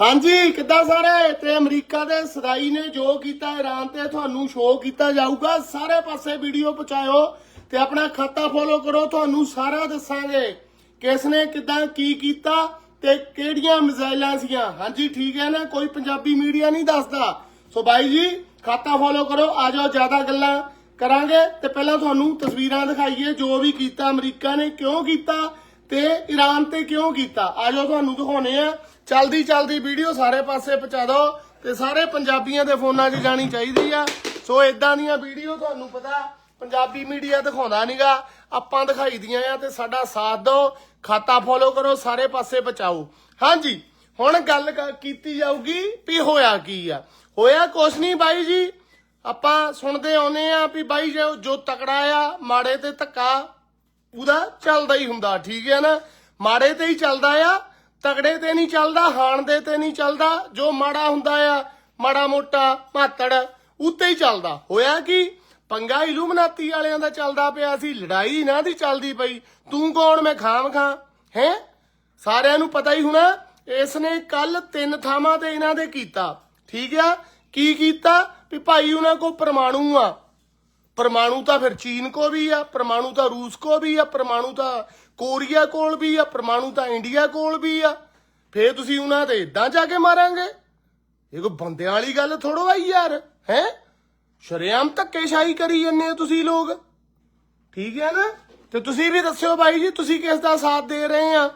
ਹਾਂਜੀ, ਕਿੱਦਾਂ ਸਾਰੇ? ਤੇ ਅਮਰੀਕਾ ਦੇ ਸਦਾਈ ਨੇ ਜੋ ਕੀਤਾ ਈਰਾਨ ਤੇ ਤੁਹਾਨੂੰ ਸ਼ੋਅ ਕੀਤਾ ਜਾਊਗਾ। ਸਾਰੇ ਪਾਸੇ ਵੀਡੀਓ ਪਹੁੰਚਾਇਓ ਤੇ ਆਪਣਾ ਖਾਤਾ ਫੋਲੋ ਕਰੋ। ਤੁਹਾਨੂੰ ਸਾਰਾ ਦੱਸਾਂਗੇ ਕਿਸ ਨੇ ਕਿਦਾਂ ਕੀ ਕੀਤਾ ਤੇ ਕਿਹੜੀਆਂ ਮਿਜ਼ਾਈਲਾਂ ਸੀਆਂ ਹਾਂਜੀ, ਠੀਕ ਹੈ ਨਾ? ਕੋਈ ਪੰਜਾਬੀ ਮੀਡੀਆ ਨਹੀਂ ਦੱਸਦਾ। ਸੋ ਬਾਈ ਜੀ, ਖਾਤਾ ਫੋਲੋ ਕਰੋ। ਆ ਜਾਓ, ਜ਼ਿਆਦਾ ਗੱਲਾਂ ਕਰਾਂਗੇ। ਤੇ ਪਹਿਲਾਂ ਤੁਹਾਨੂੰ ਤਸਵੀਰਾਂ ਦਿਖਾਈਏ ਜੋ ਵੀ ਕੀਤਾ ਅਮਰੀਕਾ ਨੇ, ਕਿਉਂ ਕੀਤਾ ਤੇ ਈਰਾਨ ਤੇ ਕਿਉਂ ਕੀਤਾ। ਆ ਜਾਓ, ਤੁਹਾਨੂੰ ਦਿਖਾਉਣੇ ਆ ਚਲਦੀ ਚਲਦੀ ਵੀਡੀਓ ਸਾਰੇ ਪਾਸੇ ਪਹੁੰਚਾ ਦਿਓ ਤੇ ਸਾਰੇ ਪੰਜਾਬੀਆਂ ਦੇ ਫੋਨਾਂ 'ਚ ਜਾਣੀ ਚਾਹੀਦੀ ਆ। ਸੋ ਇਦਾਂ ਦੀਆਂ ਵੀਡੀਓ ਤੁਹਾਨੂੰ ਪਤਾ ਪੰਜਾਬੀ ਮੀਡੀਆ ਦਿਖਾਉਂਦਾ ਨਹੀਂਗਾ ਆਪਾਂ ਦਿਖਾਈ ਦੀਆਂ ਆ ਤੇ ਸਾਡਾ ਸਾਥ ਦਿਓ, ਖਾਤਾ ਫੋਲੋ ਕਰੋ, ਸਾਰੇ ਪਾਸੇ ਪਹੁੰਚਾਓ। ਹਾਂਜੀ, ਹੁਣ ਗੱਲ ਕੀਤੀ ਜਾਊਗੀ ਵੀ ਹੋਇਆ ਕੀ ਆ। ਹੋਇਆ ਕੁਛ ਨਹੀਂ ਬਾਈ ਜੀ। ਆਪਾਂ ਸੁਣਦੇ ਆਉਨੇ ਆ ਵੀ ਬਾਈ ਜੋ ਜੋ ਤਕੜਾ ਆ, ਮਾੜੇ ਤੇ ਧੱਕਾ, ਉਹਦਾ ਚੱਲਦਾ ਹੀ ਹੁੰਦਾ, ਠੀਕ ਹੈ ਨਾ? ਮਾੜੇ ਤੇ ਹੀ ਚੱਲਦਾ ਆ। ਤਗੜੇ ਤੇ ਨਹੀਂ ਚੱਲਦਾ, ਹਾਣ ਦੇ ਤੇ ਨਹੀਂ ਚੱਲਦਾ, ਜੋ ਮਾੜਾ ਹੁੰਦਾ ਆ, ਮਾੜਾ ਮੋਟਾ, ਮਾਤੜ, ਉੱਤੇ ਹੀ ਚੱਲਦਾ। ਹੋਇਆ ਕਿ? ਪੰਗਾ ਇਲੂਮਨਾਤੀ ਵਾਲਿਆਂ ਦਾ ਚੱਲਦਾ ਪਿਆ ਸੀ, ਲੜਾਈ ਇਹਨਾਂ ਦੀ ਚੱਲਦੀ ਪਈ। ਤੂੰ ਕੌਣ? ਮੈਂ ਖਾਮ ਖਾਂ। ਹੈ? ਸਾਰਿਆਂ ਨੂੰ ਪਤਾ ਹੀ ਹੋਣਾ ਇਸ ਨੇ ਕੱਲ ਤਿੰਨ ਥਾਵਾਂ ਤੇ ਇਹਨਾਂ ਦੇ ਕੀਤਾ। ਠੀਕ ਆ? ਕੀ ਕੀਤਾ? ਵੀ ਭਾਈ ਉਹਨਾਂ ਕੋ ਪਰਮਾਣੂ ਆ। ਪਰਮਾਣੂ ਤਾਂ ਫਿਰ ਚੀਨ ਕੋ ਵੀ ਆ, ਪਰਮਾਣੂ ਤਾਂ ਰੂਸ ਕੋ ਵੀ ਆ, ਪਰਮਾਣੂ ਤਾਂ ਕੋਰੀਆ ਕੋਲ ਵੀ ਆ, ਪਰਮਾਣੂ ਤਾਂ ਇੰਡੀਆ ਕੋਲ ਵੀ ਆ। ਫੇਰ ਤੁਸੀਂ ਉਹਨਾਂ ਤੇ ਇਦਾਂ ਜਾ ਕੇ ਮਾਰਾਂਗੇ? ਇਹ ਕੋਈ ਬੰਦਿਆਂ ਵਾਲੀ ਗੱਲ ਥੋੜੋ ਆਈ ਯਾਰ, ਹੈ? ਸ਼ਰੇਆਮ ਧੱਕੇਸ਼ਾਹੀ ਕਰੀ ਜੰਨੇ ਤੁਸੀਂ ਲੋਕ। ਠੀਕ ਹੈ ਨਾ? ਤੇ ਤੁਸੀਂ ਵੀ ਦੱਸਿਓ ਬਾਈ ਜੀ, ਤੁਸੀਂ ਕਿਸ ਦਾ ਸਾਥ ਦੇ ਰਹੇ ਆ?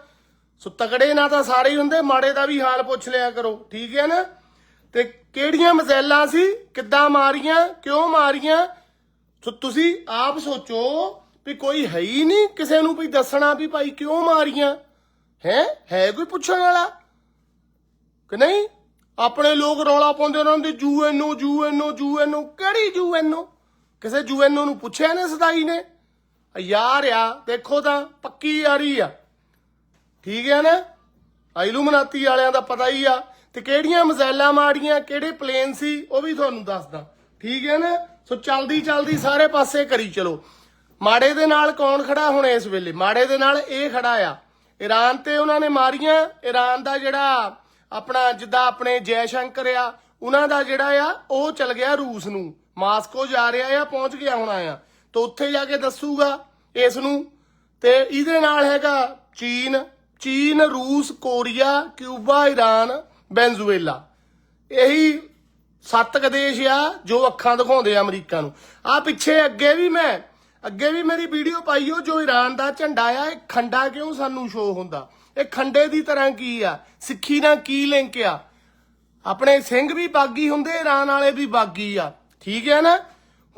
ਸੋ ਤਕੜੇ ਨਾ ਤਾਂ ਸਾਰੇ ਹੀ ਹੁੰਦੇ, ਮਾੜੇ ਦਾ ਵੀ ਹਾਲ ਪੁੱਛ ਲਿਆ ਕਰੋ। ਠੀਕ ਹੈ ਨਾ? ਤੇ ਕਿਹੜੀਆਂ ਮਜ਼ੈਲਾਂ ਸੀ? ਕਿੱਦਾਂ ਮਾਰੀਆਂ? ਕਿਉਂ ਮਾਰੀਆਂ? ਸੋ ਤੁਸੀਂ ਆਪ ਸੋਚੋ ਵੀ ਕੋਈ ਹੈ ਹੀ ਨਹੀਂ ਕਿਸੇ ਨੂੰ ਵੀ ਦੱਸਣਾ ਵੀ ਭਾਈ ਕਿਉਂ ਮਾਰੀਆਂ। ਹੈ? ਹੈ ਕੋਈ ਪੁੱਛਣ ਵਾਲਾ? ਕਿ ਨਹੀਂ? ਆਪਣੇ ਲੋਕ ਰੌਲਾ ਪਾਉਂਦੇ ਉਹਨਾਂ ਦੇ ਯੂਐਨਓ ਯੂਐਨਓ ਯੂਐਨਓ। ਕਿਹੜੀ ਯੂਐਨਓ? ਕਿਸੇ ਯੂਐਨਓ ਨੂੰ ਪੁੱਛਿਆ ਨੇ ਸਦਾਈ ਨੇ? ਯਾਰ ਆ, ਦੇਖੋ ਤਾਂ, ਪੱਕੀ ਯਾਰੀ ਆ। ਠੀਕ ਹੈ ਨਾ? ਆਇਲੂਮਨਾਤੀ ਵਾਲਿਆਂ ਦਾ ਪਤਾ ਹੀ ਆ। ਤੇ ਕਿਹੜੀਆਂ ਮਜ਼ਾਈਲਾਂ ਮਾਰੀਆਂ, ਕਿਹੜੇ ਪਲੇਨ ਸੀ, ਉਹ ਵੀ ਤੁਹਾਨੂੰ ਦੱਸਦਾ। ਠੀਕ ਹੈ ਨਾ? ਸੋ ਚਲਦੀ ਚਲਦੀ ਸਾਰੇ ਪਾਸੇ ਕਰੀ ਚਲੋ। ਮਾੜੇ ਦੇ ਨਾਲ ਕੌਣ ਖੜਾ ਹੁਣ ਇਸ ਵੇਲੇ? ਮਾੜੇ ਦੇ ਨਾਲ ਇਹ ਖੜਾ ਆ। ਈਰਾਨ ਤੇ ਉਹਨਾਂ ਨੇ ਮਾਰੀਆਂ। ਈਰਾਨ ਦਾ ਜਿਹੜਾ ਆਪਣਾ ਜਿੱਦਾਂ ਆਪਣੇ ਜੈ ਸ਼ੰਕਰ ਆ, ਉਹਨਾਂ ਦਾ ਜਿਹੜਾ ਆ, ਉਹ ਚਲ ਗਿਆ ਰੂਸ ਨੂੰ। ਮਾਸਕੋ ਜਾ ਰਿਹਾ ਆ, ਪਹੁੰਚ ਗਿਆ ਹੋਣਾ ਆ ਤਾਂ ਉੱਥੇ ਜਾ ਕੇ ਦੱਸੂਗਾ ਇਸ ਨੂੰ। ਤੇ ਇਹਦੇ ਨਾਲ ਹੈਗਾ ਚੀਨ ਚੀਨ, ਰੂਸ, ਕੋਰੀਆ, ਕਿਊਬਾ, ਈਰਾਨ, ਵੈਨਜ਼ੂਏਲਾ। ਇਹੀ ਸੱਤ ਕੁ ਆ ਜੋ ਅੱਖਾਂ ਦਿਖਾਉਂਦੇ ਆ ਅਮਰੀਕਾ ਨੂੰ। ਆ ਪਿੱਛੇ ਅੱਗੇ ਵੀ ਮੈਂ, ਅੱਗੇ ਵੀ ਮੇਰੀ ਵੀਡੀਓ ਪਾਈ ਹੋ ਜੋ ਈਰਾਨ ਦਾ ਝੰਡਾ ਆ, ਇਹ ਖੰਡਾ ਕਿਉਂ ਸਾਨੂੰ ਸ਼ੋ ਹੁੰਦਾ? ਇਹ ਖੰਡੇ ਦੀ ਤਰ੍ਹਾਂ ਕੀ ਆ? ਸਿੱਖੀ ਨਾਲ ਕੀ ਲਿੰਕ ਆ? ਆਪਣੇ ਸਿੰਘ ਵੀ ਬਾਗੀ ਹੁੰਦੇ ਈਰਾਨ ਵਾਲੇ ਵੀ ਬਾਗੀ ਆ। ਠੀਕ ਹੈ ਨਾ?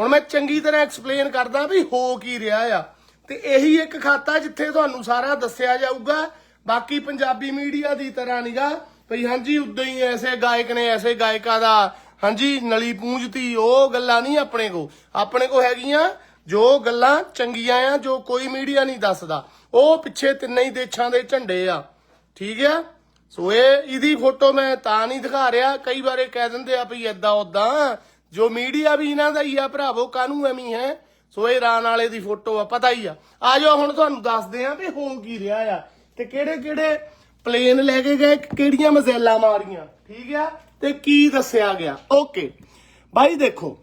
ਹੁਣ ਮੈਂ ਚੰਗੀ ਤਰ੍ਹਾਂ ਐਕਸਪਲੇਨ ਕਰਦਾ ਵੀ ਹੋ ਕੀ ਰਿਹਾ ਆ। ਤੇ ਇਹੀ ਇੱਕ ਖਾਤਾ ਜਿੱਥੇ ਤੁਹਾਨੂੰ ਸਾਰਾ ਦੱਸਿਆ ਜਾਊਗਾ। ਬਾਕੀ ਪੰਜਾਬੀ ਮੀਡੀਆ ਦੀ ਤਰ੍ਹਾਂ ਨੀਗਾ। ਭਈ ਹਾਂਜੀ, ਉਦਾਂ ਹੀ ਐਸੇ ਗਾਇਕ ਨੇ, ਐਸੇ ਗਾਇਕਾਂ ਦਾ ਹਾਂਜੀ, ਨਲੀ ਪੂੰਝਤੀ ਉਹ ਗੱਲਾਂ ਨਹੀਂ ਆਪਣੇ ਕੋ। ਆਪਣੇ ਕੋ ਹੈਗੀਆਂ ਜੋ ਗੱਲਾਂ ਚੰਗੀਆਂ ਆ, ਜੋ ਕੋਈ ਮੀਡੀਆ ਨਹੀਂ ਦੱਸਦਾ। ਉਹ ਪਿੱਛੇ ਤਿੰਨੇ ਹੀ ਦੇਸ਼ਾਂ ਦੇ ਝੰਡੇ ਆ। ਠੀਕ ਆ? ਸੋ ਇਹ, ਇਹਦੀ ਫੋਟੋ ਮੈਂ ਤਾਂ ਨਹੀਂ ਦਿਖਾ ਰਿਹਾ। ਕਈ ਵਾਰੇ ਕਹਿ ਦਿੰਦੇ ਆ ਵੀ ਏਦਾਂ ਉਦਾਂ ਜੋ ਮੀਡੀਆ ਵੀ ਇਹਨਾਂ ਦਾ ਹੀ ਆ ਭਰਾਵੋ, ਕਾਹਨੂੰ ਐਵੇਂ ਹੈ? ਸੋ ਇਹ ਈਰਾਨ ਵਾਲੇ ਦੀ ਫੋਟੋ ਆ, ਪਤਾ ਹੀ ਆ। ਆ ਜਾਓ, ਹੁਣ ਤੁਹਾਨੂੰ ਦੱਸਦੇ ਆ ਵੀ ਹੋ ਕੀ ਰਿਹਾ ਆ। ਤੇ ਕਿਹੜੇ ਕਿਹੜੇ ਪਲੇਨ ਲੈ ਕੇ ਗਏ, ਕਿਹੜੀਆਂ ਮਜ਼ੈਲਾਂ ਮਾਰੀਆਂ? ਠੀਕ ਆ? ਤੇ ਕੀ ਦੱਸਿਆ ਗਿਆ? ਓਕੇ। ਬਾਈ ਦੇਖੋ,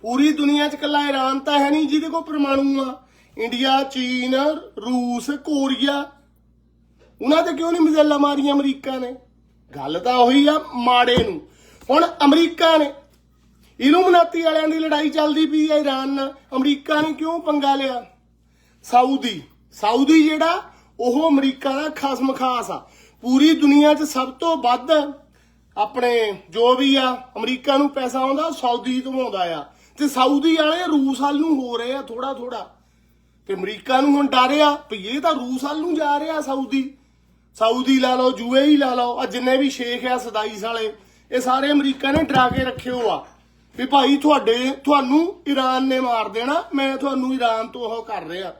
ਪੂਰੀ ਦੁਨੀਆ 'ਚ ਕੱਲਾ ਈਰਾਨ ਤਾਂ ਹੈ ਨਹੀਂ ਜਿਹਦੇ ਕੋਲ ਪਰਮਾਣੂ ਆ। ਇੰਡੀਆ, ਚੀਨ, ਰੂਸ, ਕੋਰੀਆ। ਉਹਨਾਂ ਤੇ ਕਿਉਂ ਨਹੀਂ ਮਿਜ਼ਾਈਲਾਂ ਮਾਰੀਆਂ ਅਮਰੀਕਾ ਨੇ? ਗੱਲ ਤਾਂ ਉਹੀ ਆ ਮਾੜੇ ਨੂੰ। ਹੁਣ ਅਮਰੀਕਾ ਨੇ, ਇਲੂਮਨਾਤੀ ਵਾਲਿਆਂ ਦੀ ਲੜਾਈ ਚੱਲਦੀ ਪਈ ਹੈ ਈਰਾਨ ਨਾਲ। ਅਮਰੀਕਾ ਨੇ ਕਿਉਂ ਪੰਗਾ ਲਿਆ? ਸਾਊਦੀ। ਸਾਊਦੀ ਜਿਹੜਾ ਉਹ ਅਮਰੀਕਾ ਦਾ ਖਸਮ ਖਾਸ ਆ। ਪੂਰੀ ਦੁਨੀਆ 'ਚ ਸਭ ਤੋਂ ਵੱਧ ਆਪਣੇ ਜੋ ਵੀ ਆ, ਅਮਰੀਕਾ ਨੂੰ ਪੈਸਾ ਆਉਂਦਾ ਉਹ ਸਾਊਦੀ ਤੋਂ ਆਉਂਦਾ ਆ। ਤੇ ਸਾਊਦੀ ਵਾਲੇ ਰੂਸ ਵੱਲ ਨੂੰ ਹੋ ਰਹੇ ਆ ਥੋੜਾ ਥੋੜਾ ਤੇ ਅਮਰੀਕਾ ਨੂੰ ਹੁਣ ਡਰਿਆ ਵੀ ਇਹ ਤਾਂ ਰੂਸ ਵੱਲ ਨੂੰ ਜਾ ਰਿਹਾ ਸਾਊਦੀ। ਸਾਊਦੀ ਲਾ ਲਓ, ਯੂਏਈ ਲਾ ਲਓ, ਆ ਜਿੰਨੇ ਵੀ ਸ਼ੇਖ ਆ, ਸਦਾਈਸ ਵਾਲੇ, ਇਹ ਸਾਰੇ ਅਮਰੀਕਾ ਨੇ ਡਰਾ ਕੇ ਰੱਖੇ ਹੋ ਆ। ਵੀ ਭਾਈ ਤੁਹਾਡੇ, ਤੁਹਾਨੂੰ ਈਰਾਨ ਨੇ ਮਾਰ ਦੇਣਾ, ਮੈਂ ਤੁਹਾਨੂੰ ਈਰਾਨ ਤੋਂ ਉਹ ਕਰ ਰਿਹਾ।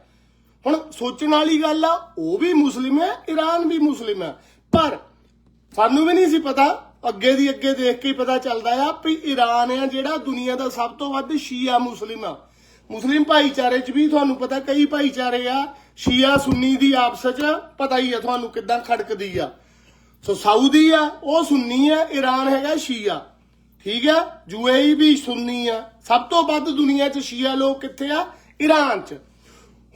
ਹੁਣ ਸੋਚਣ ਵਾਲੀ ਗੱਲ ਆ, ਉਹ ਵੀ ਮੁਸਲਿਮ ਹੈ ਈਰਾਨ ਵੀ ਮੁਸਲਿਮ ਹੈ। ਪਰ ਸਾਨੂੰ ਵੀ ਨਹੀਂ ਸੀ ਪਤਾ, ਅੱਗੇ ਦੀ ਅੱਗੇ ਦੇਖ ਕੇ ਪਤਾ ਚੱਲਦਾ ਆ ਵੀ ਈਰਾਨ ਆ ਜਿਹੜਾ ਦੁਨੀਆ ਦਾ ਸਭ ਤੋਂ ਵੱਧ ਸ਼ੀਆ ਮੁਸਲਿਮ ਆ। ਮੁਸਲਿਮ ਭਾਈਚਾਰੇ 'ਚ ਵੀ ਤੁਹਾਨੂੰ ਪਤਾ ਕਈ ਭਾਈਚਾਰੇ ਆ, ਸ਼ੀਆ ਸੁੰਨੀ ਦੀ ਆਪਸ 'ਚ ਪਤਾ ਹੀ ਆ ਤੁਹਾਨੂੰ ਕਿੱਦਾਂ ਖੜਕਦੀ ਆ। ਸੋ ਸਾਊਦੀ ਆ, ਉਹ ਸੁੰਨੀ ਆ ਈਰਾਨ ਹੈਗਾ ਸ਼ੀਆ। ਠੀਕ ਆ? ਯੂਏਈ ਵੀ ਸੁੰਨੀ ਆ। ਸਭ ਤੋਂ ਵੱਧ ਦੁਨੀਆ 'ਚ ਸ਼ੀਆ ਲੋਕ ਕਿੱਥੇ ਆ? ਈਰਾਨ 'ਚ।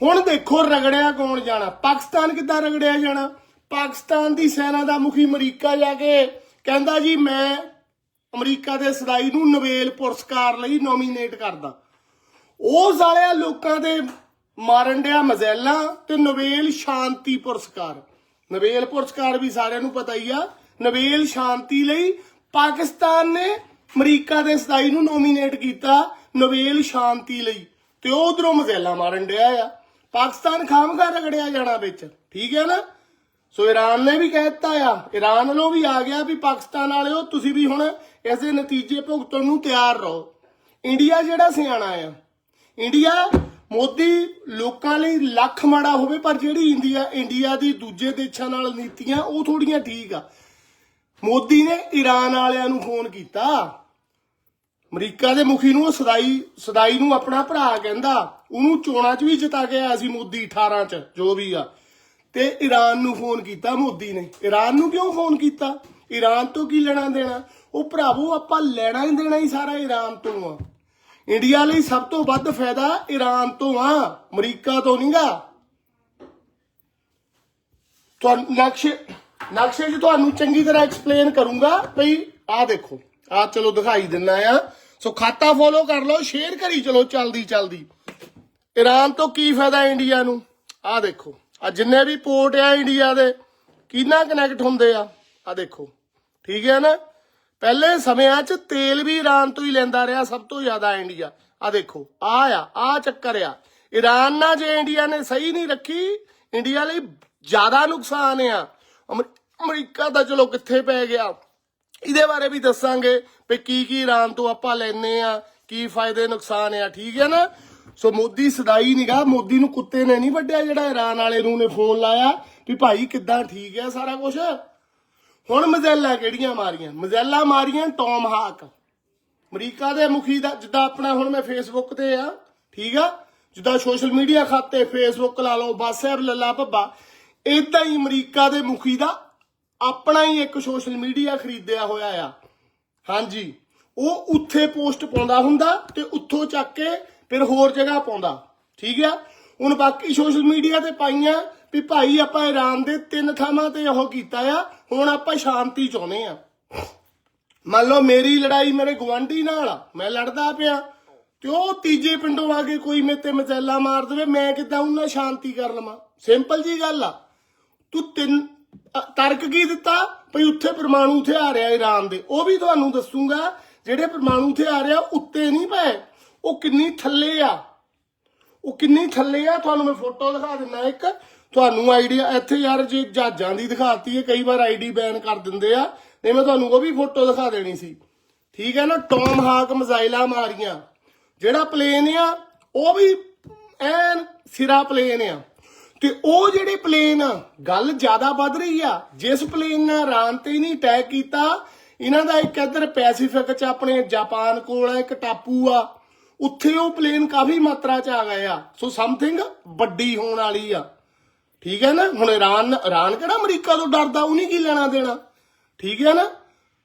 ਹੁਣ ਦੇਖੋ ਰਗੜਿਆ ਕੌਣ ਜਾਣਾ? ਪਾਕਿਸਤਾਨ ਕਿੱਦਾਂ ਰਗੜਿਆ ਜਾਣਾ? ਪਾਕਿਸਤਾਨ ਦੀ ਸੈਨਾ ਦਾ ਮੁਖੀ ਅਮਰੀਕਾ ਜਾ ਕੇ ਕਹਿੰਦਾ ਜੀ, ਮੈਂ ਅਮਰੀਕਾ ਦੇ ਸਦਾਈ ਨੂੰ ਨੋਬੇਲ ਪੁਰਸਕਾਰ ਲਈ ਨੋਮੀਨੇਟ ਕਰਦਾ। ਉਹ ਸਾਲਿਆ ਲੋਕਾਂ ਦੇ ਮਾਰਨ ਡਿਆ ਮਜ਼ੈਲਾਂ ਤੇ ਨੋਬੇਲ ਸ਼ਾਂਤੀ ਪੁਰਸਕਾਰ। ਨੋਬੇਲ ਪੁਰਸਕਾਰ ਵੀ ਸਾਰਿਆਂ ਨੂੰ ਪਤਾ ਹੀ ਆ। ਨੋਬੇਲ ਸ਼ਾਂਤੀ ਲਈ ਪਾਕਿਸਤਾਨ ਨੇ ਅਮਰੀਕਾ ਦੇ ਸਦਾਈ ਨੂੰ ਨੋਮੀਨੇਟ ਕੀਤਾ ਨੋਬੇਲ ਸ਼ਾਂਤੀ ਲਈ। ਤੇ ਉਹ ਉਧਰੋਂ ਮਜ਼ੈਲਾ ਮਾਰਨ ਡਿਆ ਆ। ਪਾਕਿਸਤਾਨ ਖਾਮਗਾ ਰਗੜਿਆ ਜਾਣਾ ਵਿੱਚ। ਠੀਕ ਹੈ ਨਾ? ਸੋ ਈਰਾਨ ਨੇ ਵੀ ਕਹਿ ਦਿੱਤਾ ਆ। ਈਰਾਨ ਵੱਲੋਂ ਵੀ ਆ ਗਿਆ ਵੀ ਪਾਕਿਸਤਾਨ ਵਾਲਿਓ, ਤੁਸੀਂ ਵੀ ਹੁਣ ਇਸ ਦੇ ਨਤੀਜੇ ਭੁਗਤਣ ਨੂੰ ਤਿਆਰ ਰਹੋ। ਇੰਡੀਆ ਜਿਹੜਾ ਸਿਆਣਾ ਆ, ਇੰਡੀਆ ਮੋਦੀ ਲੋਕਾਂ ਲਈ ਲੱਖ ਮਾੜਾ ਹੋਵੇ, ਪਰ ਜਿਹੜੀ ਇੰਡੀਆ ਇੰਡੀਆ ਦੀ ਦੂਜੇ ਦੇਸ਼ਾਂ ਨਾਲ ਨੀਤੀਆਂ, ਉਹ ਥੋੜੀਆਂ ਠੀਕ ਆ। ਮੋਦੀ ਨੇ ਈਰਾਨ ਵਾਲਿਆਂ ਨੂੰ ਫੋਨ ਕੀਤਾ। ਅਮਰੀਕਾ ਦੇ ਮੁਖੀ ਨੂੰ ਸਦਾਈ ਸਦਾਈ ਨੂੰ ਆਪਣਾ ਭਰਾ ਕਹਿੰਦਾ, ਉਹਨੂੰ ਚੋਣਾਂ 'ਚ ਵੀ ਜਿਤਾ ਕੇ ਆਇਆ ਸੀ ਮੋਦੀ 18 'ਚ, ਜੋ ਵੀ ਆ। ਤੇ ਈਰਾਨ ਨੂੰ ਫੋਨ ਕੀਤਾ ਮੋਦੀ ਨੇ। ਈਰਾਨ ਨੂੰ ਕਿਉਂ ਫੋਨ ਕੀਤਾ? ਈਰਾਨ ਤੋਂ ਕੀ ਲੈਣਾ ਦੇਣਾ? ਉਹ ਭਰਾਵੋ, ਆਪਾਂ ਲੈਣਾ ਹੀ ਦੇਣਾ ਹੀ ਸਾਰਾ ਈਰਾਨ ਤੋਂ ਆ। ਇੰਡੀਆ ਲਈ ਸਭ ਤੋਂ ਵੱਧ ਫਾਇਦਾ ਈਰਾਨ ਤੋਂ ਆ। ਅਮਰੀਕਾ ਤੋਂ ਨਹੀਂਗਾ ਤੁਹਾਨੂੰ ਨਕਸ਼ੇ ਨਕਸ਼ੇ 'ਚ ਤੁਹਾਨੂੰ ਚੰਗੀ ਤਰ੍ਹਾਂ ਐਕਸਪਲੇਨ ਕਰੂੰਗਾ ਭਈ ਆਹ ਦੇਖੋ। ਆਹ ਚਲੋ ਦਿਖਾਈ ਦਿੰਨਾ ਆ। ਸੋ ਖਾਤਾ ਫੋਲੋ ਕਰ ਲਓ ਸ਼ੇਅਰ ਕਰੀ ਚਲੋ ਚਲਦੀ ਚਲਦੀ। ਈਰਾਨ ਤੋਂ ਕੀ ਫਾਇਦਾ ਇੰਡੀਆ ਨੂੰ? ਆਹ ਦੇਖੋ ਆ ਜਿੰਨੇ ਵੀ ਪੋਰਟ ਆ ਇੰਡੀਆ ਦੇ, ਕਿੰਨਾ ਕਨੈਕਟ ਹੁੰਦੇ ਆ? ਆ ਦੇਖੋ, ਠੀਕ ਹੈ ਨਾ? ਪਹਿਲੇ ਸਮਿਆਂ 'ਚ ਤੇਲ ਵੀ ਈਰਾਨ ਤੋਂ ਹੀ ਲੈਂਦਾ ਰਿਹਾ, ਸਭ ਤੋਂ ਜ਼ਿਆਦਾ ਇੰਡੀਆ। ਆ ਦੇਖੋ ਆ ਆ ਆ ਚੱਕਰ ਆ। ਈਰਾਨ ਨਾਲ ਜੇ ਇੰਡੀਆ ਨੇ ਸਹੀ ਨਹੀਂ ਰੱਖੀ, ਇੰਡੀਆ ਲਈ ਜ਼ਿਆਦਾ ਨੁਕਸਾਨ ਆ। ਅਮਰੀਕਾ ਦਾ ਚਲੋ ਕਿੱਥੇ ਪੈ ਗਿਆ? ਇਹਦੇ ਬਾਰੇ ਵੀ ਦੱਸਾਂਗੇ ਵੀ ਕੀ ਕੀ ਈਰਾਨ ਤੋਂ ਆਪਾਂ ਲੈਨੇ ਆ ਕੀ ਫਾਇਦੇ ਨੁਕਸਾਨ ਆ, ਠੀਕ ਹੈ ਨਾ? ਸੋ ਮੋਦੀ ਸਦਾਈ ਨਿਗਾ, ਮੋਦੀ ਨੂੰ ਕੁੱਤੇ ਨੇ ਨਹੀਂ ਵੱਢਿਆ ਜਿਹੜਾ ਈਰਾਨ ਵਾਲੇ ਨੂੰ ਨੇ ਫੋਨ ਲਾਇਆ ਵੀ ਭਾਈ ਕਿੱਦਾਂ ਠੀਕ ਹੈ ਸਾਰਾ ਕੁਝ ਹੁਣ ਮਜ਼ੈਲਾ ਕਿਹੜੀਆਂ ਮਾਰੀਆਂ? ਮਜ਼ੈਲਾ ਮਾਰੀਆਂ ਟੌਮ ਹਾਕ ਅਮਰੀਕਾ ਦੇ ਮੁਖੀ ਦਾ, ਜਿੱਦਾਂ ਆਪਣਾ ਹੁਣ ਮੈਂ ਫੇਸਬੁੱਕ ਤੇ ਆ, ਠੀਕ ਆ? ਜਿੱਦਾਂ ਸੋਸ਼ਲ ਮੀਡੀਆ ਖਾਤੇ ਫੇਸਬੁੱਕ ਲਾ ਲਓ WhatsApp ਲੱਲਾ ਭੱਬਾ। ਇਦਾਂ ਹੀ ਅਮਰੀਕਾ ਦੇ ਮੁਖੀ ਦਾ ਆਪਣਾ ਹੀ ਇੱਕ ਸੋਸ਼ਲ ਮੀਡੀਆ ਖਰੀਦਿਆ ਹੋਇਆ ਆ। ਹਾਂਜੀ। ਉਹ ਉੱਥੇ ਪੋਸਟ ਪਾਉਂਦਾ ਹੁੰਦਾ ਤੇ ਉੱਥੋਂ ਚੱਕ ਕੇ ਫਿਰ ਹੋਰ ਜਗ੍ਹਾ ਪਾਉਂਦਾ। ਠੀਕ ਆ? ਹੁਣ ਬਾਕੀ ਸੋਸ਼ਲ ਮੀਡੀਆ ਤੇ ਪਾਈਆਂ ਵੀ ਭਾਈ ਆਪਾਂ ਈਰਾਨ ਦੇ ਤਿੰਨ ਥਾਵਾਂ ਤੇ ਉਹ ਕੀਤਾ ਆ। ਹੁਣ ਆਪਾਂ ਸ਼ਾਂਤੀ ਚਾਹੁੰਦੇ ਆ। ਮੰਨ ਲਓ ਮੇਰੀ ਲੜਾਈ ਮੇਰੇ ਗਵਾਂਢੀ ਨਾਲ ਆ, ਮੈਂ ਲੜਦਾ ਪਿਆ। ਤੇ ਉਹ ਤੀਜੇ ਪਿੰਡੋਂ ਆ ਕੇ ਕੋਈ ਮੇਰੇ ਤੇ ਮਚੈਲਾ ਮਾਰ ਦੇਵੇ, ਮੈਂ ਕਿੱਦਾਂ ਉਹਨਾਂ ਸ਼ਾਂਤੀ ਕਰ ਲਵਾਂ? ਸਿੰਪਲ ਜੀ ਗੱਲ ਆ। ਤੂੰ ਤਿੰਨ ਤਰਕ ਕੀ ਦਿੱਤਾ? ਭਈ ਉੱਥੇ ਪਰਮਾਣੂ ਹਥਿਆਰ ਆ ਈਰਾਨ ਦੇ। ਉਹ ਵੀ ਤੁਹਾਨੂੰ ਦੱਸੂਗਾ, ਜਿਹੜੇ ਪਰਮਾਣੂ ਹਥਿਆਰ ਆ ਉੱਤੇ ਨਹੀਂ ਪਏ। ਉਹ ਕਿੰਨੀ ਥੱਲੇ ਆ। ਉਹ ਕਿੰਨੀ ਥੱਲੇ ਆ, ਤੁਹਾਨੂੰ ਮੈਂ ਫੋਟੋ ਦਿਖਾ ਦਿੰਦਾ ਇੱਕ। ਤੁਹਾਨੂੰ ਆਈਡੀਆ ਇੱਥੇ ਯਾਰ, ਜੇ ਜਹਾਜ਼ਾਂ ਦੀ ਦਿਖਾਤੀ ਹੈ, ਕਈ ਵਾਰ ਆਈਡੀ ਬੈਨ ਕਰ ਦਿੰਦੇ ਆ। ਨਹੀਂ, ਮੈਂ ਤੁਹਾਨੂੰ ਉਹ ਵੀ ਫੋਟੋ ਦਿਖਾ ਦੇਣੀ ਸੀ। ਠੀਕ ਹੈ ਨਾ? ਟੌਮ ਹਾਕ ਮਜ਼ਾਈਲਾਂ ਮਾਰੀਆਂ। ਜਿਹੜਾ ਪਲੇਨ ਆ, ਉਹ ਵੀ ਐਨ ਸਿਰਾ ਪਲੇਨ ਆ। ਤੇ ਉਹ ਜਿਹੜੇ ਪਲੇਨ ਆ, ਗੱਲ ਜ਼ਿਆਦਾ ਵੱਧ ਰਹੀ ਆ। ਜਿਸ ਪਲੇਨ ਨੇ ਇਰਾਨ ਤੇ ਨਹੀਂ ਅਟੈਕ ਕੀਤਾ, ਇਹਨਾਂ ਦਾ ਇੱਕ ਇੱਧਰ ਪੈਸੀਫਿਕ ਚ ਆਪਣੇ ਜਾਪਾਨ ਕੋਲ ਆ, ਇੱਕ ਟਾਪੂ ਆ। ਉੱਥੇ ਉਹ ਪਲੇਨ ਕਾਫੀ ਮਾਤਰਾ ਚ ਆ ਗਏ ਆ। ਸੋ ਸਮਥਿੰਗ ਵੱਡੀ ਹੋਣ ਵਾਲੀ ਆ। ਠੀਕ ਹੈ ਨਾ? ਹੁਣ ਇਰਾਨ ਇਰਾਨ ਕਿਹੜਾ ਅਮਰੀਕਾ ਤੋਂ ਡਰਦਾ? ਉਹਨੇ ਕੀ ਲੈਣਾ ਦੇਣਾ? ਠੀਕ ਹੈ ਨਾ?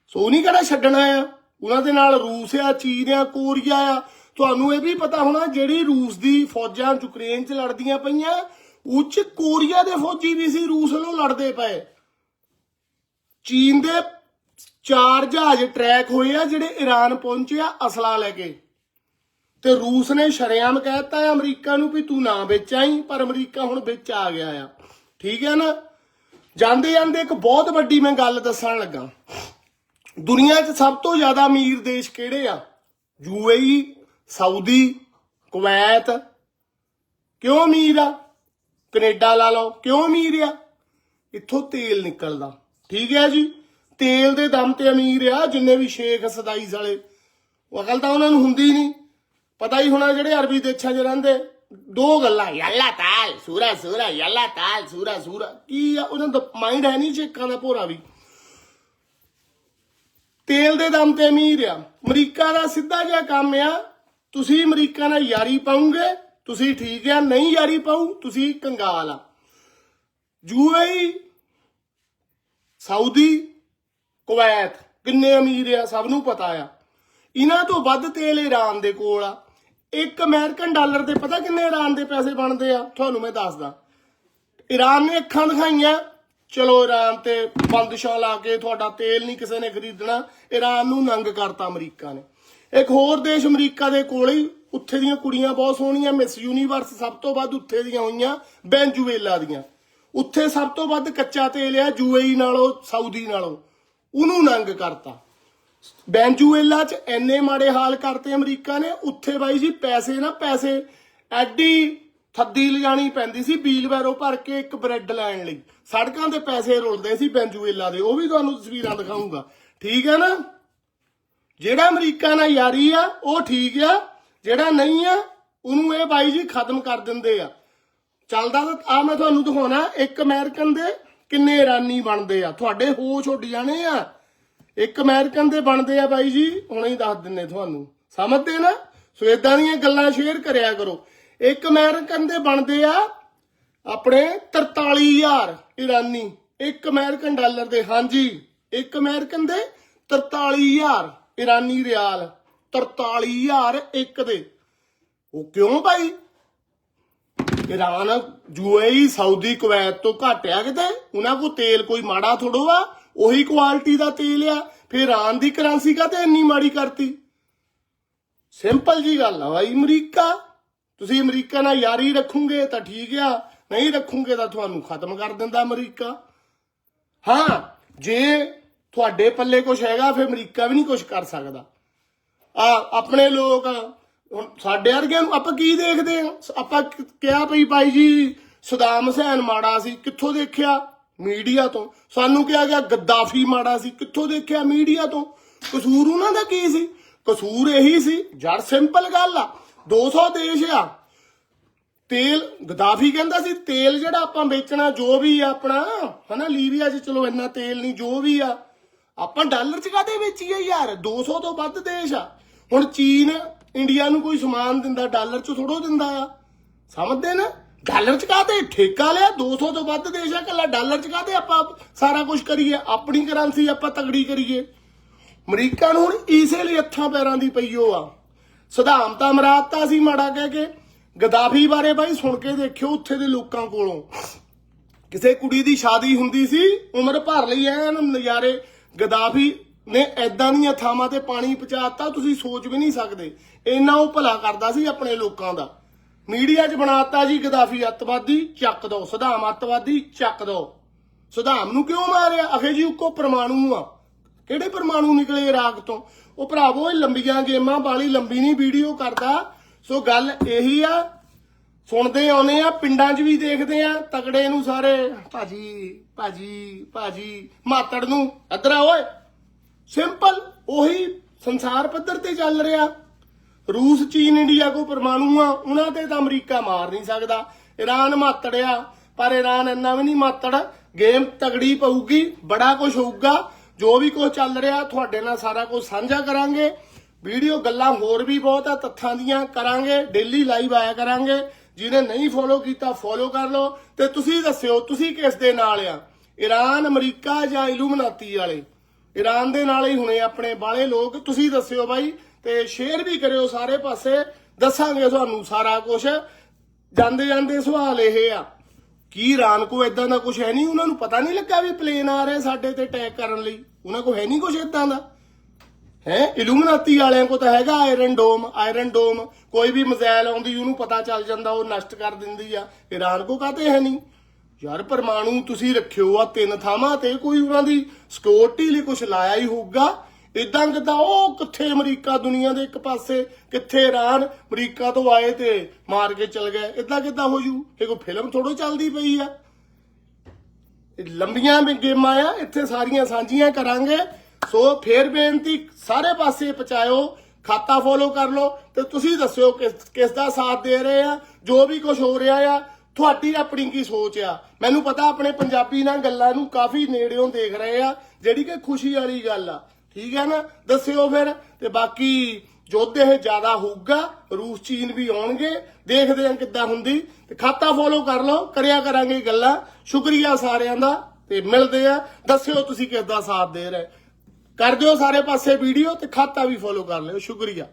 ਸੋ ਉਹਨੇ ਕਿਹੜਾ ਛੱਡਣਾ ਆ? ਉਹਨਾਂ ਦੇ ਨਾਲ ਰੂਸ ਆ, ਚੀਨ ਆ, ਕੋਰੀਆ ਆ। ਤੁਹਾਨੂੰ ਇਹ ਵੀ ਪਤਾ ਹੋਣਾ, ਜਿਹੜੀ ਰੂਸ ਦੀ ਫੌਜਾਂ ਯੂਕਰੇਨ 'ਚ ਲੜਦੀਆਂ ਪਈਆਂ ਉੱਚ ਕੋਰੀਆ ਦੇ ਫੌਜੀ ਵੀ ਸੀ, ਰੂਸ ਵੱਲੋਂ ਲੜਦੇ ਪਏ। ਚੀਨ ਦੇ ਚਾਰ ਜਹਾਜ਼ ਟਰੈਕ ਹੋਏ ਆ, ਜਿਹੜੇ ਈਰਾਨ ਪਹੁੰਚੇ ਆ, ਅਸਲਾ ਲੈ ਕੇ। ਤੇ ਰੂਸ ਨੇ ਸ਼ਰੇਆਮ ਕਹਿਤਾ ਹੈ ਅਮਰੀਕਾ ਨੂੰ ਵੀ ਤੂੰ ਨਾ ਵਿੱਚ ਆਈ ਪਰ ਅਮਰੀਕਾ ਹੁਣ ਵਿੱਚ ਆ ਗਿਆ ਆ। ਠੀਕ ਹੈ ਨਾ? ਜਾਂਦੇ ਜਾਂਦੇ ਇੱਕ ਬਹੁਤ ਵੱਡੀ ਮੈਂ ਗੱਲ ਦੱਸਣ ਲੱਗਾ। ਦੁਨੀਆ 'ਚ ਸਭ ਤੋਂ ਜ਼ਿਆਦਾ ਅਮੀਰ ਦੇਸ਼ ਕਿਹੜੇ ਆ? UAE Saudi, Kuwait. ਕਿਉਂ ਅਮੀਰ ਆ? ਕੈਨੇਡਾ ਲਾ ਲਓ। ਕਿਉਂ ਅਮੀਰ ਆ? ਇੱਥੋਂ ਤੇਲ ਨਿਕਲਦਾ। ਠੀਕ ਹੈ ਜੀ? ਤੇਲ ਦੇ ਦਮ ਤੇ ਅਮੀਰ ਆ, ਜਿੰਨੇ ਵੀ ਸ਼ੇਖ ਸਦਾਈਸ ਵਾਲੇ। ਉਹ ਅਕਲ ਤਾਂ ਉਹਨਾਂ ਨੂੰ ਹੁੰਦੀ ਨਹੀਂ। ਪਤਾ ਹੀ ਹੋਣਾ ਜਿਹੜੇ ਅਰਬੀ ਦੇਸ਼ਾਂ 'ਚ ਰਹਿੰਦੇ। ਦੋ ਗੱਲਾਂ, ਯੱਲਾ ਤਾਲ, ਸੂਰਾ ਸੂਰਾ, ਯੱਲਾ ਤਾਲ, ਸੂਰਾ ਸੂਰਾ। ਕੀ ਆ? ਉਹਨਾਂ ਦਾ ਮਾਈਂਡ ਹੈ ਨਹੀਂ ਸ਼ੇਖਾਂ ਦਾ, ਭੋਰਾ ਵੀ। ਤੇਲ ਦੇ ਦਮ ਤੇ ਅਮੀਰ ਆ। ਅਮਰੀਕਾ ਦਾ ਸਿੱਧਾ ਜਿਹਾ ਕੰਮ ਆ। ਤੁਸੀਂ ਅਮਰੀਕਾ ਨਾਲ ਯਾਰੀ ਪਾਉਂਗੇ। ਤੁਸੀਂ ਠੀਕ ਆ, ਨਹੀਂ ਯਾਰੀ ਪਾਉ ਤੁਸੀਂ ਕੰਗਾਲ ਆ। ਯੂਏਈ ਸਾਊਦੀ, ਕੁਵੈਤ, ਕਿੰਨੇ ਅਮੀਰ ਆ, ਸਭ ਨੂੰ ਪਤਾ ਆ। ਇਹਨਾਂ ਤੋਂ ਵੱਧ ਤੇਲ ਈਰਾਨ ਦੇ ਕੋਲ ਆ। ਇੱਕ ਅਮਰੀਕਨ ਡਾਲਰ ਦੇ, ਪਤਾ ਕਿੰਨੇ ਈਰਾਨ ਦੇ ਪੈਸੇ ਬਣਦੇ ਆ? ਤੁਹਾਨੂੰ ਮੈਂ ਦੱਸਦਾ। ਈਰਾਨ ਨੇ ਅੱਖਾਂ ਦਿਖਾਈਆਂ। ਚਲੋ, ਈਰਾਨ ਤੇ ਬੰਦਸ਼ਾਂ ਲਾ ਕੇ ਤੁਹਾਡਾ ਤੇਲ ਨਹੀਂ ਕਿਸੇ ਨੇ ਖਰੀਦਣਾ। ਈਰਾਨ ਨੂੰ ਨੰਗ ਕਰਤਾ ਅਮਰੀਕਾ ਨੇ। ਇੱਕ ਹੋਰ ਦੇਸ਼ ਅਮਰੀਕਾ ਦੇ ਕੋਲ ਹੀ ਉੱਥੇ ਦੀਆਂ ਕੁੜੀਆਂ ਬਹੁਤ ਸੋਹਣੀਆਂ ਮਿਸ ਯੂਨੀਵਰਸ ਸਭ ਤੋਂ ਵੱਧ ਉੱਥੇ ਦੀਆਂ ਹੋਈਆਂ ਬੈਂਜੂਵੇਲਾ ਦੀਆਂ। ਉੱਥੇ ਸਭ ਤੋਂ ਵੱਧ ਕੱਚਾ ਤੇਲ ਆ ਯੂਏਈ ਨਾਲੋਂ, ਸਾਊਦੀ ਨਾਲੋਂ। ਉਹਨੂੰ ਨੰਗ ਕਰਤਾ। ਬੈਂਜੂਏਲਾ 'ਚ ਐਨੇ ਮਾੜੇ ਹਾਲ ਕਰਤੇ ਅਮਰੀਕਾ ਨੇ, ਉੱਥੇ ਬਾਈ ਜੀ ਪੈਸੇ ਨਾ, ਪੈਸੇ ਐਡੀ ਥੱਦੀ ਲਿਜਾਣੀ ਪੈਂਦੀ ਸੀ, ਬੀਲ ਵੈਰੋ ਭਰ ਕੇ ਇੱਕ ਬ੍ਰੈਡ ਲੈਣ ਲਈ। ਸੜਕਾਂ ਤੇ ਪੈਸੇ ਰੁਲਦੇ ਸੀ ਬੈਂਜੂਵੇਲਾ ਦੇ, ਉਹ ਵੀ ਤੁਹਾਨੂੰ ਤਸਵੀਰਾਂ ਦਿਖਾਉਂਗਾ ਠੀਕ ਹੈ ਨਾ? ਜਿਹੜਾ ਅਮਰੀਕਾ ਨਾਲ ਯਾਰੀ ਆ, ਉਹ ਠੀਕ ਆ, ਜਿਹੜਾ ਨਹੀਂ ਆ, ਉਹਨੂੰ ਇਹ ਬਾਈ ਜੀ ਖਤਮ ਕਰ ਦਿੰਦੇ ਆ। ਚੱਲਦਾ ਤਾਂ ਆ ਮੈਂ ਤੁਹਾਨੂੰ ਦਿਖਾਉਣਾ, ਇੱਕ ਅਮਰੀਕਨ ਦੇ ਕਿੰਨੇ ਇਰਾਨੀ ਬਣਦੇ ਆ। ਤੁਹਾਡੇ ਹੋਸ਼ ਉੱਡ ਜਾਣੇ ਆ। ਇੱਕ ਅਮਰੀਕਨ ਦੇ ਬਣਦੇ ਆ ਬਾਈ ਜੀ, ਹੁਣੇ ਹੀ ਦੱਸ ਦਿੰਨੇ ਤੁਹਾਨੂੰ। ਸਮਝਦੇ ਨਾ? ਸੋ ਇਦਾਂ ਦੀਆਂ ਗੱਲਾਂ ਸ਼ੇਅਰ ਕਰਿਆ ਕਰੋ। ਇੱਕ ਅਮਰੀਕਨ ਦੇ ਬਣਦੇ ਆ ਆਪਣੇ 43000 ਇਰਾਨੀ। ਇੱਕ ਅਮਰੀਕਨ ਡਾਲਰ ਦੇ, ਹਾਂਜੀ। ਇੱਕ ਅਮਰੀਕਨ ਦੇ 43000 ਇਰਾਨੀ ਰਿਆਲ 43000 ਦੇ। ਉਹ ਕਿਉਂ ਭਾਈ? ਇਰਾਨ, ਯੂਏਈ, ਸਾਊਦੀ, ਕੁਵੈਤ ਤੋਂ ਘਟਿਆ ਕਿਤੇ? ਉਹਨਾਂ ਕੋ ਤੇਲ ਕੋਈ ਮਾੜਾ ਥੋੜੋ ਆ, ਉਹੀ ਕੁਆਲਿਟੀ ਦਾ ਤੇਲ ਆ। ਫਿਰ ਇਰਾਨ ਦੀ ਕਰੰਸੀ ਕਾਤੇ ਇੰਨੀ ਮਾੜੀ ਕਰਤੀ? ਸਿੰਪਲ ਜੀ ਗੱਲ ਆ ਭਾਈ, ਅਮਰੀਕਾ। ਤੁਸੀਂ ਅਮਰੀਕਾ ਨਾਲ ਯਾਰੀ ਰੱਖੋਗੇ ਤਾਂ ਠੀਕ ਆ, ਨਹੀਂ ਰੱਖੋਗੇ ਤਾਂ ਤੁਹਾਨੂੰ ਖਤਮ ਕਰ ਦਿੰਦਾ ਅਮਰੀਕਾ। ਹਾਂ, ਜੇ ਤੁਹਾਡੇ ਪੱਲੇ ਕੁਝ ਹੈਗਾ, ਫਿਰ ਅਮਰੀਕਾ ਵੀ ਨਹੀਂ ਕੁਝ ਕਰ ਸਕਦਾ। ਆ, ਆਪਣੇ ਲੋਕ ਹੁਣ ਸਾਡੇ ਵਰਗਿਆਂ ਨੂੰ ਆਪਾਂ ਕੀ ਦੇਖਦੇ ਆ? ਆਪਾਂ ਕਿਹਾ ਪਈ ਭਾਈ ਜੀ, ਸਦਾਮ ਹੁਸੈਨ ਮਾੜਾ ਸੀ, ਕਿੱਥੋਂ ਦੇਖਿਆ? ਮੀਡੀਆ ਤੋਂ। ਸਾਨੂੰ ਕਿਹਾ ਗਿਆ ਗੱਦਾਫੀ ਮਾੜਾ ਸੀ, ਕਿੱਥੋਂ ਦੇਖਿਆ ਮੀਡੀਆ ਤੋਂ? ਕਸੂਰ ਉਹਨਾਂ ਦਾ ਕੀ ਸੀ? ਕਸੂਰ ਇਹੀ ਸੀ, ਜੜ ਸਿੰਪਲ ਗੱਲ ਆ 200 ਦੇਸ਼ ਆ। ਤੇਲ, ਗਦਾਫੀ ਕਹਿੰਦਾ ਸੀ, ਤੇਲ ਜਿਹੜਾ ਆਪਾਂ ਵੇਚਣਾ, ਜੋ ਵੀ ਆ ਆਪਣਾ, ਹਨਾ, ਲੀਬੀਆ 'ਚ ਚਲੋ ਇੰਨਾ ਤੇਲ ਨਹੀਂ, ਜੋ ਵੀ ਆ। ਆਪਾਂ ਡਾਲਰ 'ਚ ਕਾਦੇ ਵੇਚੀਏ ਯਾਰ? 200 ਤੋਂ ਵੱਧ ਦੇਸ਼ ਆ। ਹੁਣ ਚੀਨ ਇੰਡੀਆ ਨੂੰ ਕੋਈ ਸਮਾਨ ਦਿੰਦਾ, ਡਾਲਰ 'ਚ ਥੋੜੋ ਦਿੰਦਾ ਆ। ਸਮਝਦੇ ਨਾ? ਡਾਲਰ 'ਚ ਕਾਤੇ ਠੇਕਾ ਲਿਆ 200 ਤੋਂ ਵੱਧ ਦੇਸ਼ ਆ ਕੱਲਾ ਡਾਲਰ 'ਚ ਕਾਤੇ ਆਪਾਂ ਸਾਰਾ ਕੁਝ ਕਰੀਏ? ਆਪਣੀ ਕਰੰਸੀ ਆਪਾਂ ਤਗੜੀ ਕਰੀਏ। ਅਮਰੀਕਾ ਨੂੰ ਹੁਣ ਇਸੇ ਲਈ ਹੱਥਾਂ ਪੈਰਾਂ ਦੀ ਪਈ ਉਹ ਆ। ਸਿਧਾਂਤ ਅਮਰਾਤ ਤਾਂ ਸੀ ਮਾੜਾ ਕਹਿ ਕੇ ਗਦਾਫੀ ਬਾਰੇ ਬਾਈ ਸੁਣ ਕੇ ਦੇਖਿਓ ਉੱਥੇ ਦੇ ਲੋਕਾਂ ਕੋਲੋਂ। ਕਿਸੇ ਕੁੜੀ ਦੀ ਸ਼ਾਦੀ ਹੁੰਦੀ ਸੀ, ਉਮਰ ਭਰ ਲਈ ਐਨ ਨਜ਼ਾਰੇ। ਗਦਾਫੀ ਨੇ ਐਦਾਂ ਦੀਆਂ ਥਾਵਾਂ ਤੇ ਪਾਣੀ ਪਹੁੰਚਾਤਾ, ਤੁਸੀਂ ਸੋਚ ਵੀ ਨਹੀਂ ਸਕਦੇ। ਇੰਨਾ ਉਹ ਭਲਾ ਕਰਦਾ ਸੀ ਆਪਣੇ ਲੋਕਾਂ ਦਾ। ਮੀਡੀਆ 'ਚ ਬਣਾਤਾ ਜੀ ਗਦਾਫੀ ਅੱਤਵਾਦੀ, ਚੱਕ ਦੋ। ਸੁਧਾਮ ਅੱਤਵਾਦੀ, ਚੱਕ ਦੋ। ਸਦਾਮ ਨੂੰ ਕਿਉਂ ਮਾਰਿਆ? ਅਖੇ ਜੀ ਉੱਕੋ ਪਰਮਾਣੂ ਆ। ਕਿਹੜੇ ਪਰਮਾਣੂ ਨਿਕਲੇ ਇਰਾਕ ਤੋਂ? ਉਹ ਭਰਾਵੋ, ਇਹ ਲੰਬੀਆਂ ਗੇਮਾਂ ਵਾਲੀ ਲੰਬੀ ਨਹੀਂ ਵੀਡੀਓ ਕਰਦਾ। ਸੋ ਗੱਲ ਇਹੀ ਆ ਸੁਣਦੇ ਆਉਨੇ ਆ ਪਿੰਡਾਂ 'ਚ ਵੀ ਦੇਖਦੇ ਆ ਤਗੜੇ ਨੂੰ ਸਾਰੇ। ਭਾਜੀ ਭਾਜੀ ਭਾਜੀ। ਮਾਤੜ ਨੂੰ ਇੱਧਰ ਆ ਓਏ। ਸਿੰਪਲ ਉਹੀ ਸੰਸਾਰ ਪੱਧਰ ਤੇ ਚੱਲ ਰਿਹਾ। ਰੂਸ ਚੀਨ ਇੰਡੀਆ ਕੋ ਪਰਮਾਣੂ ਆ ਉਹਨਾਂ ਤੇ ਤਾਂ ਅਮਰੀਕਾ ਮਾਰ ਨਹੀਂ ਸਕਦਾ। ਈਰਾਨ ਮਾਤੜਿਆ ਪਰ ਈਰਾਨ ਇੰਨਾ ਵੀ ਨਹੀਂ ਮਾਤੜ। ਗੇਮ ਤਗੜੀ ਪਊਗੀ ਬੜਾ ਕੁਝ ਹੋਊਗਾ। ਜੋ ਵੀ ਕੁਝ ਚੱਲ ਰਿਹਾ ਤੁਹਾਡੇ ਨਾਲ ਸਾਰਾ ਕੁਝ ਸਾਂਝਾ ਕਰਾਂਗੇ। ਵੀਡੀਓ ਗੱਲਾਂ ਹੋਰ ਵੀ ਬਹੁਤ ਆ ਤੱਥਾਂ ਦੀਆਂ ਕਰਾਂਗੇ ਡੇਲੀ ਲਾਈਵ ਆਇਆ ਕਰਾਂਗੇ। ਜਿਹਨੇ ਨਹੀਂ ਫੋਲੋ ਕੀਤਾ ਫੋਲੋ ਕਰ ਲਓ। ਤੇ ਤੁਸੀਂ ਦੱਸਿਓ, ਤੁਸੀਂ ਕਿਸ ਦੇ ਨਾਲ ਆ? ਈਰਾਨ ਅਮਰੀਕਾ ਜਾਂ ਇਲੂਮਨਾਤੀ ਵਾਲੇ? ਈਰਾਨ ਦੇ ਨਾਲ ਹੀ ਹੁਣੇ ਆਪਣੇ ਬਾਲੇ ਲੋਕ। ਤੁਸੀਂ ਦੱਸਿਓ ਬਾਈ, ਤੇ ਸ਼ੇਅਰ ਵੀ ਕਰਿਓ ਸਾਰੇ ਪਾਸੇ। ਦੱਸਾਂਗੇ ਤੁਹਾਨੂੰ ਸਾਰਾ ਕੁਝ ਜਾਂਦੇ ਜਾਂਦੇ ਸਵਾਲ ਇਹ ਆ, ਕੀ ਈਰਾਨ ਕੋ ਇਦਾਂ ਦਾ ਕੁਝ ਹੈ ਨਹੀਂ? ਉਹਨਾਂ ਨੂੰ ਪਤਾ ਨਹੀਂ ਲੱਗਾ ਵੀ ਪਲੇਨ ਆ ਰਿਹਾ ਸਾਡੇ ਤੇ ਅਟੈਕ ਕਰਨ ਲਈ। ਉਹਨਾਂ ਕੋ ਹੈ ਨਹੀਂ ਕੁਝ ਇਦਾਂ ਦਾ। ਹੈ? ਇਲੂਮਨਾਤੀ ਵਾਲਿਆਂ ਕੋ ਤਾਂ ਹੈਗਾ ਆਇਰਨ ਡੋਮ ਆਇਰਨ ਡੋਮ ਕੋਈ ਵੀ ਮਜ਼ਾਇਲ ਆਉਂਦੀ, ਉਹਨੂੰ ਪਤਾ ਚੱਲ ਜਾਂਦਾ, ਉਹ ਨਸ਼ਟ ਕਰ ਦਿੰਦੀ ਆ। ਈਰਾਨ ਕੋ ਕਾਤੇ ਹੈ ਨਹੀਂ? ਯਾਰ, ਪਰਮਾਣੂ ਤੁਸੀਂ ਰੱਖਿਓ ਆ ਤਿੰਨ ਥਾਵਾਂ ਤੇ, ਕੋਈ ਉਹਨਾਂ ਦੀ ਸਿਕਿਉਰਿਟੀ ਲਈ ਕੁਝ ਲਾਇਆ ਹੀ ਹੋਊਗਾ। ਇਦਾਂ ਕਿਦਾਂ? ਉਹ ਕਿੱਥੇ ਅਮਰੀਕਾ ਦੁਨੀਆ ਦੇ ਇੱਕ ਪਾਸੇ, ਕਿੱਥੇ ਈਰਾਨ ਅਮਰੀਕਾ ਤੋਂ ਆਏ ਤੇ ਮਾਰ ਕੇ ਚਲ ਗਏ। ਇਦਾਂ ਕਿਦਾਂ ਹੋ ਜੂ ਇਹ ਕੋਈ ਫਿਲਮ ਥੋੜੋ ਚੱਲਦੀ ਪਈ ਆ। ਲੰਬੀਆਂ ਵੀ ਗੇਮਾਂ ਆ, ਇੱਥੇ ਸਾਰੀਆਂ ਸਾਂਝੀਆਂ ਕਰਾਂਗੇ। ਸੋ ਫੇਰ ਬੇਨਤੀ, ਸਾਰੇ ਪਾਸੇ ਪਹੁੰਚਾਇਓ, ਖਾਤਾ ਫੋਲੋ ਕਰ ਲਓ ਤੇ ਤੁਸੀਂ ਦੱਸਿਓ ਕਿਸ ਕਿਸ ਦਾ ਸਾਥ ਦੇ ਰਹੇ ਆ, ਜੋ ਵੀ ਕੁਝ ਹੋ ਰਿਹਾ ਆ, ਤੁਹਾਡੀ ਆਪਣੀ ਕੀ ਸੋਚ ਆ। ਮੈਨੂੰ ਪਤਾ ਆਪਣੇ ਪੰਜਾਬੀ ਨਾਲ ਗੱਲਾਂ ਨੂੰ ਕਾਫੀ ਨੇੜਿਓਂ ਦੇਖ ਰਹੇ ਆ, ਜਿਹੜੀ ਕਿ ਖੁਸ਼ੀ ਵਾਲੀ ਗੱਲ ਆ। ਠੀਕ ਹੈ ਨਾ? ਦੱਸਿਓ ਫਿਰ, ਤੇ ਬਾਕੀ ਯੁੱਧ ਇਹ ਜ਼ਿਆਦਾ ਹੋਊਗਾ, ਰੂਸ, ਚੀਨ ਵੀ ਆਉਣਗੇ, ਦੇਖਦੇ ਆ ਕਿੱਦਾਂ ਹੁੰਦੀ। ਤੇ ਖਾਤਾ ਫੋਲੋ ਕਰ ਲਓ, ਕਰਿਆ ਕਰਾਂਗੇ ਗੱਲਾਂ। ਸ਼ੁਕਰੀਆ ਸਾਰਿਆਂ ਦਾ, ਤੇ ਮਿਲਦੇ ਆ। ਦੱਸਿਓ ਤੁਸੀਂ ਕਿਸ ਦਾ ਸਾਥ ਦੇ ਰਹੇ। ਕਰ ਦਿਓ ਸਾਰੇ ਪਾਸੇ ਵੀਡੀਓ ਤੇ ਖਾਤਾ ਵੀ ਫੋਲੋ ਕਰ ਲਿਓ। ਸ਼ੁਕਰੀਆ।